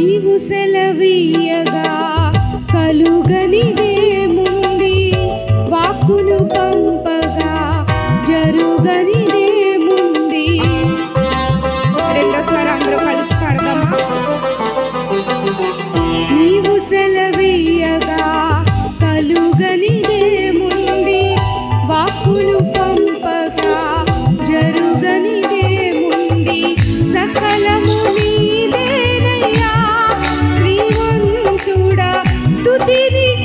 నీవు సెలవీయగా కలుగనిదేముంది వాకులు పంపగా జరుగని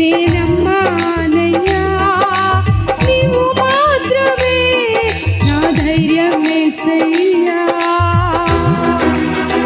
ನೀನು